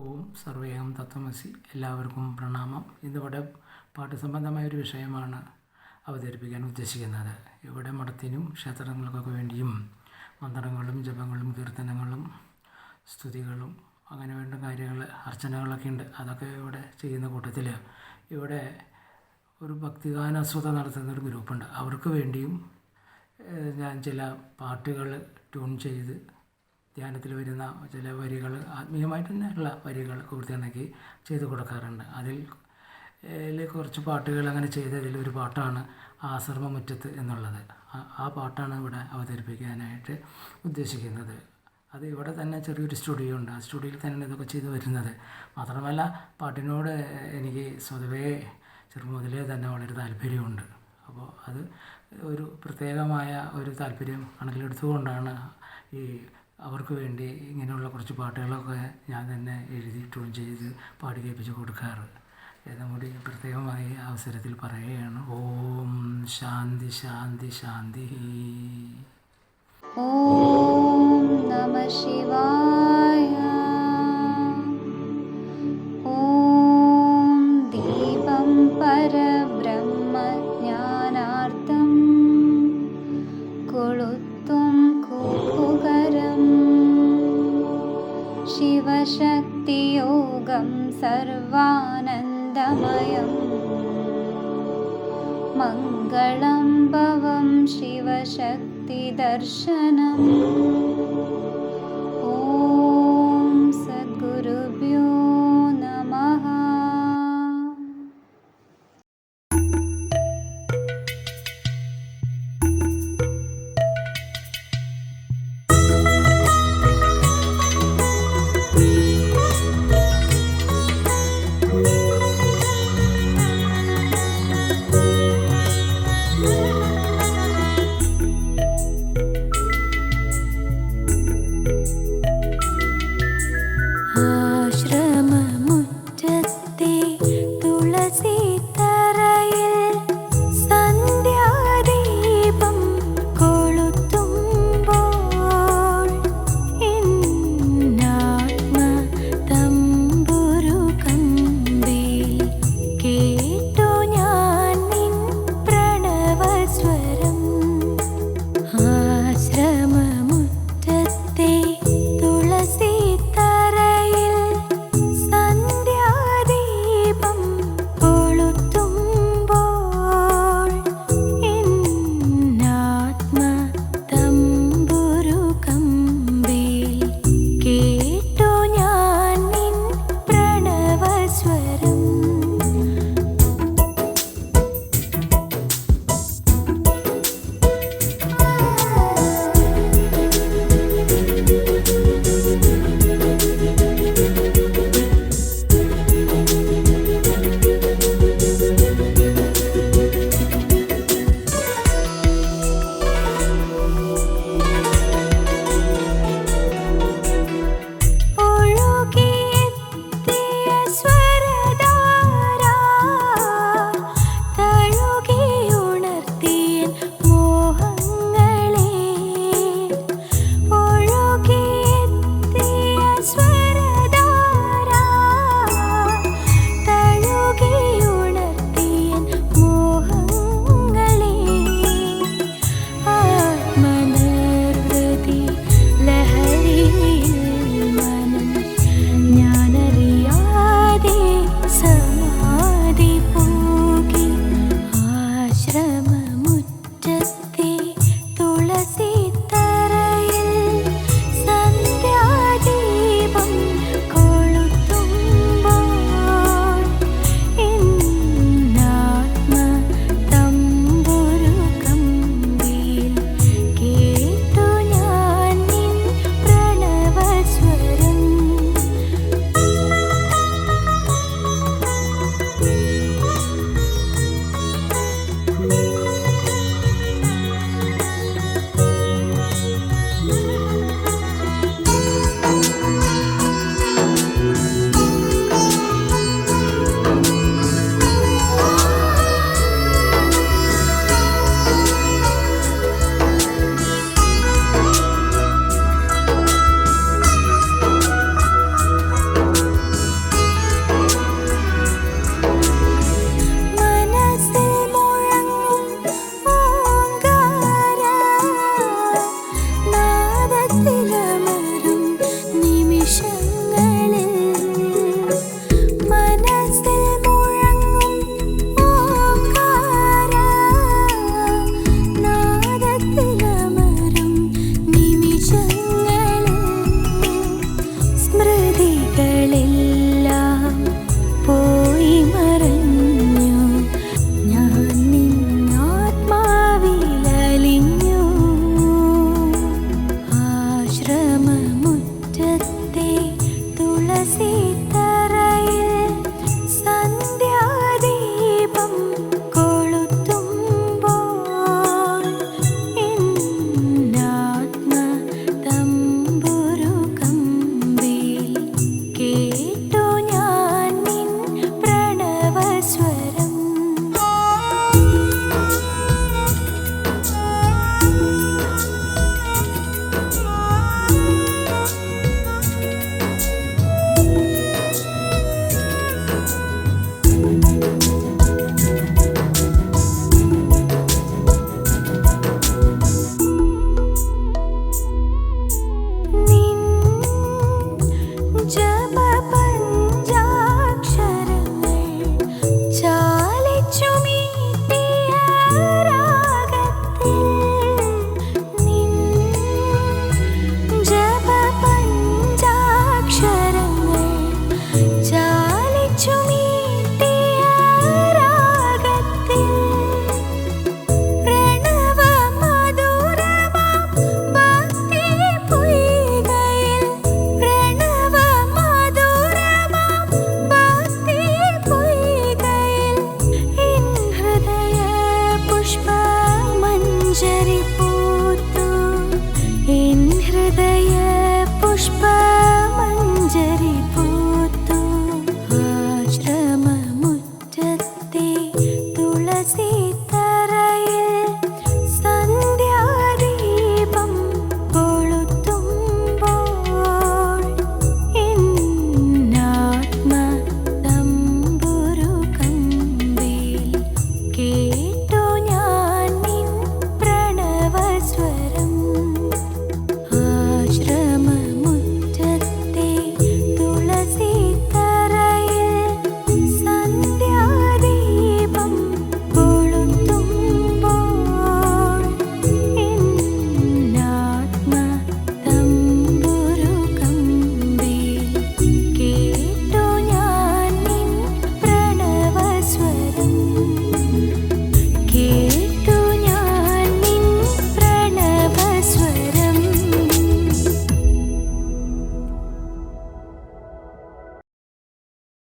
ഓം സർവേഹം തത്വമസി. എല്ലാവർക്കും പ്രണാമം. ഇതിവിടെ പാട്ട് സംബന്ധമായ ഒരു വിഷയമാണ് അവതരിപ്പിക്കാൻ ഉദ്ദേശിക്കുന്നത്. ഇവിടെ മഠത്തിനും ക്ഷേത്രങ്ങൾക്കൊക്കെ വേണ്ടിയും മന്ത്രങ്ങളും ജപങ്ങളും കീർത്തനങ്ങളും സ്തുതികളും അങ്ങനെ വേണ്ട കാര്യങ്ങൾ അർച്ചനകളൊക്കെ ഉണ്ട്. അതൊക്കെ ഇവിടെ ചെയ്യുന്ന കൂട്ടത്തിൽ ഇവിടെ ഒരു ഭക്തിഗാനാസ്വത നടത്തുന്ന ഒരു ഗ്രൂപ്പുണ്ട്. അവർക്ക് വേണ്ടിയും ഞാൻ ചില പാട്ടുകൾ ട്യൂൺ ചെയ്ത് ധ്യാനത്തിൽ വരുന്ന ചില വരികൾ ആത്മീയമായിട്ട് തന്നെയുള്ള വരികൾ പൂർത്തിയാക്കി ചെയ്ത് കൊടുക്കാറുണ്ട്. അതിൽ കുറച്ച് പാട്ടുകൾ അങ്ങനെ ചെയ്തതിൽ ഒരു പാട്ടാണ് ആശ്രമമുറ്റത്ത് എന്നുള്ളത്. ആ- പാട്ടാണ് ഇവിടെ അവതരിപ്പിക്കാനായിട്ട് ഉദ്ദേശിക്കുന്നത്. അത് ഇവിടെ തന്നെ ചെറിയൊരു സ്റ്റുഡിയോ ഉണ്ട്. ആ സ്റ്റുഡിയോയിൽ തന്നെ ഇതൊക്കെ ചെയ്തു വരുന്നത്. മാത്രമല്ല പാട്ടിനോട് എനിക്ക് സ്വതവേ ചെറുപ്പം മുതലേ തന്നെ വളരെ താല്പര്യമുണ്ട്. അപ്പോൾ അത് ഒരു പ്രത്യേകമായ ഒരു താല്പര്യം കണക്കിലെടുത്തുകൊണ്ടാണ് ഈ അവർക്ക് വേണ്ടി ഇങ്ങനെയുള്ള കുറച്ച് പാട്ടുകളൊക്കെ ഞാൻ തന്നെ എഴുതി ട്യൂൺ ചെയ്ത് പാടി കേൾപ്പിച്ച് കൊടുക്കാറ് എന്നുകൂടി പ്രത്യേകമായി അവസരത്തിൽ പറയുകയാണ്. ഓം ശാന്തി ശാന്തി ശാന്തി. ഓം നമ ശിവായ मङ्गलं भवं शिवशक्तिदर्शनम् ഗ്രാമമുറ്റത്തെ